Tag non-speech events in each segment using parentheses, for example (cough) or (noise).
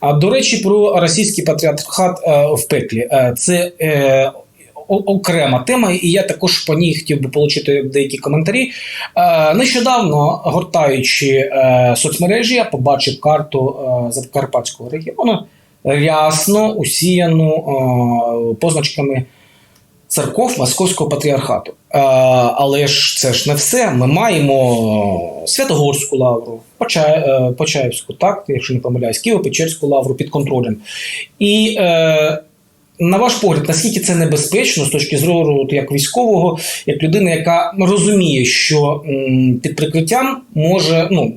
А до речі, про російський патріархат е, в пеклі. Е, Це е, окрема тема, і я також по ній хотів би отримати деякі коментарі. Нещодавно, гортаючи соцмережі, я побачив карту Закарпатського регіону, рясно усіяну позначками церков Московського патріархату. Е, але ж це ж не все. Ми маємо Святогорську лавру, е, Почаївську, так, якщо не помиляюсь, Києво-Печерську лавру під контролем. І е, на ваш погляд, наскільки це небезпечно з точки зору як військового, як людини, яка розуміє, що під прикриттям може ну,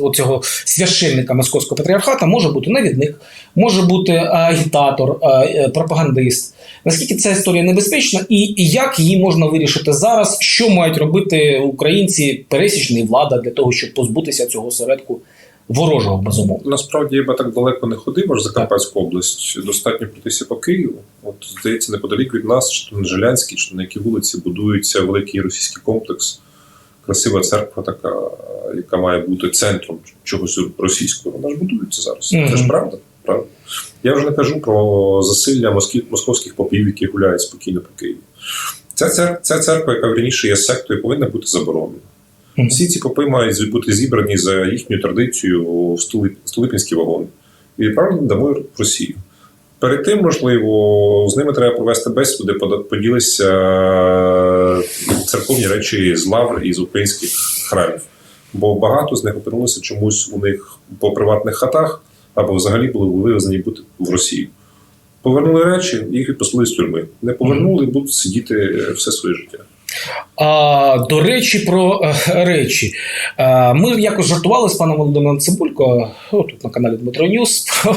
оцього священника московського патріархата може бути навідник, може бути е, агітатор, е, е, пропагандист. Наскільки ця історія небезпечна, і, як її можна вирішити зараз? Що мають робити українці, пересічна влада для того, щоб позбутися цього осередку ворожого безумовно? Насправді я би так далеко не ходив, аж Закарпатську область. Достатньо пройтися по Києву. От здається, неподалік від нас, то на Жилянській, чи на якій вулиці будується великий російський комплекс. Красива церква, така, яка має бути центром чогось російського. Вона ж будується зараз. Це ж правда. правда. Я вже не кажу про засилля московських попів, які гуляють спокійно по Києву. Ця церква, ця церква, яка раніше є сектою, повинна бути заборонена. Всі ці попи мають бути зібрані за їхньою традицією в Столип- Столипінські вагони і відправлені домой в Росію. Перед тим, можливо, з ними треба провести бесіду, де поділися е, церковні речі з лавр і з українських храмів. Бо багато з них опинилося чомусь у них по приватних хатах або взагалі були вивезені бути в Росію. Повернули речі, їх відпустили з тюрми. Не повернули, будуть сидіти все своє життя. А, до речі, про е, речі. А, ми якось жартували з паном Володимиром Цибулько, о, тут на каналі Дмитро Ньюс, про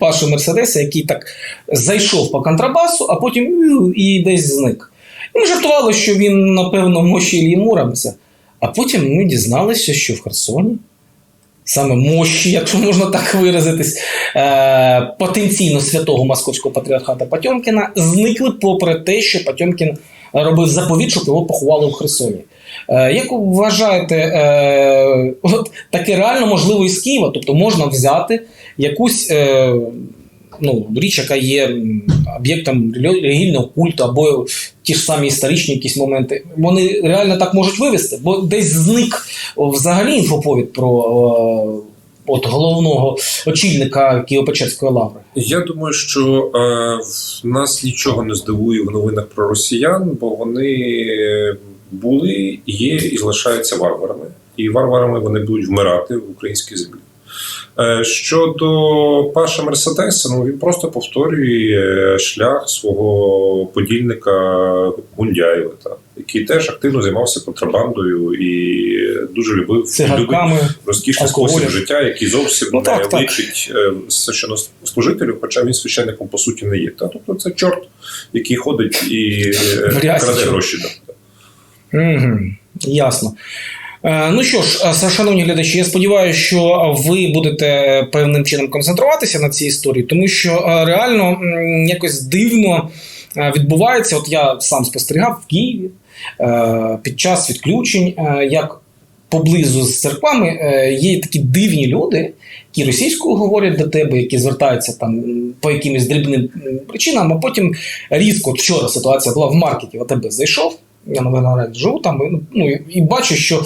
Пашу Мерседеса, який так зайшов по контрабасу, а потім і десь зник. І ми жартували, що він, напевно, мощі Ілії Муромця. А потім ми дізналися, що в Херсоні. Саме мощі, якщо можна так виразитись, е, потенційно святого московського патріархата Потьомкіна зникли попри те, що Потьомкін робив заповіт, щоб його поховали в Херсоні. Е, як ви вважаєте, е, (laughs) от таке реально можливо із Києва? Тобто можна взяти якусь е, ну, річ, яка є об'єктом релі- релігійного культу, або ті ж самі історичні якісь моменти. Вони реально так можуть вивести, бо десь зник взагалі інфоповід про от головного очільника Києво-Печерської лаври. Я думаю, що е, нас нічого не здивує в новинах про росіян, бо вони були, є і залишаються варварами. І варварами вони будуть вмирати в українській землі. Е, щодо Паша Мерседеса, ну він просто повторює шлях свого подільника Гундяєва, який теж активно займався контрабандою і дуже любив Цигарками. розкішний Алкоголем. спосіб життя, який зовсім Ну, не так, так. личить е, священнослужителю, хоча він священником по суті не є. Та тобто це чорт, який ходить і е, краде гроші. Угу, ясно. Е, Ну що ж, шановні глядачі, я сподіваюся, що ви будете певним чином концентруватися на цій історії, тому що реально якось дивно відбувається. От я сам спостерігав в Києві під час відключень, як поблизу з церквами е, є такі дивні люди, які російською говорять до тебе, які звертаються там по якимось дрібним причинам, а потім різко вчора ситуація була в маркеті, в АТБ зайшов. Я на живу там, і, ну, і бачу, що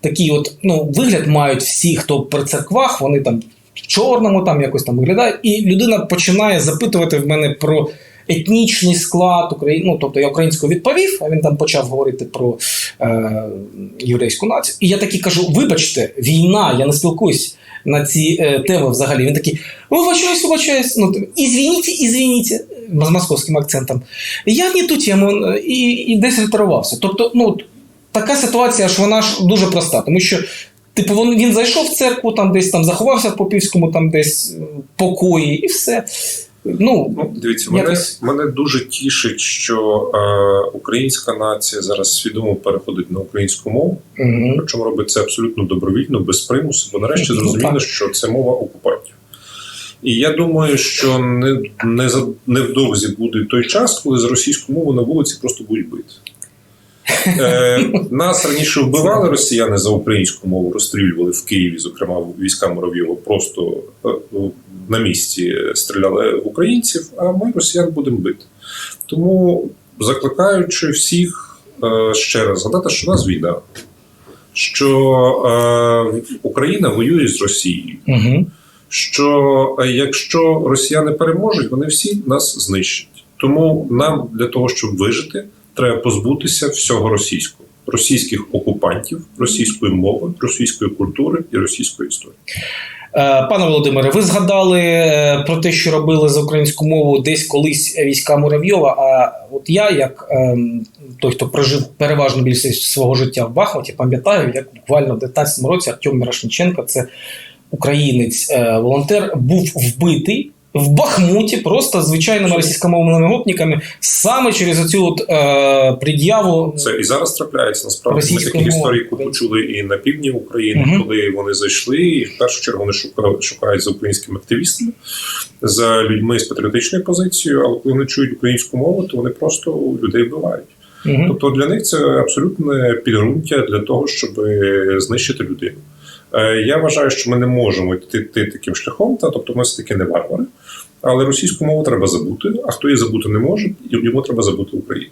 такий от ну, вигляд мають всі, хто при церквах, вони там в чорному там якось там виглядають. І людина починає запитувати в мене про етнічний склад України. Ну, тобто я українською відповів, а він там почав говорити про е, єврейську націю. І я такий кажу: вибачте, війна, я не спілкуюсь на ці е, теми взагалі. Він такий, вибачаюсь, вибачаюсь. Ну, ізвініться, ізвініться, з московським акцентом. Я не ту тему і, і десь ретарувався. Тобто, ну, така ситуація ж вона ж дуже проста, тому що. Типу, він, він зайшов в церкву, там десь там заховався в Попівському, там десь е, покої, і все. Ну, Ну, дивіться, мене, Якось- мене дуже тішить, що е, українська нація зараз свідомо переходить на українську мову. мгм. Причому робить це абсолютно добровільно, без примусу, бо нарешті Ну, зрозуміло, так. що це мова окупантів. І я думаю, що не, не за невдовзі буде той час, коли за російську мову на вулиці просто будуть бити. Е, (laughs) нас раніше вбивали росіяни за українську мову, розстрілювали в Києві, зокрема війська Муравйова, просто е, на місці стріляли в українців, а ми росіян будемо бити. Тому закликаючи всіх е, ще раз згадати, що у нас війна, що е, Україна воює з Росією Угу. що е, якщо росіяни переможуть, вони всі нас знищать. Тому нам для того, щоб вижити, треба позбутися всього російського, російських окупантів, російської мови, російської культури і російської історії. Е, Пане Володимире, ви згадали е, про те, що робили за українську мову десь колись війська Муравйова. А от я, як ем, той, хто прожив переважно більшість свого життя в Бахмуті, пам'ятаю, як буквально в 19 році Артем Мірошниченко, це українець, е, волонтер, був вбитий. В Бахмуті просто звичайними російськомовними гопниками саме через оцю от е, пред'яву Це і зараз трапляється. Насправді ми такі історії почули і на півдні України, Мгм. коли вони зайшли, і в першу чергу вони шукали, шукають за українськими активістами, за людьми з патріотичною позицією. Але коли вони чують українську мову, то вони просто людей вбивають. Мгм. Тобто для них це абсолютне підґрунтя для того, щоб знищити людину. Е, Я вважаю, що ми не можемо йти, таким шляхом, та тобто ми все таки не варвари. Але російську мову треба забути. А хто її забути не може, йому треба забути Україну.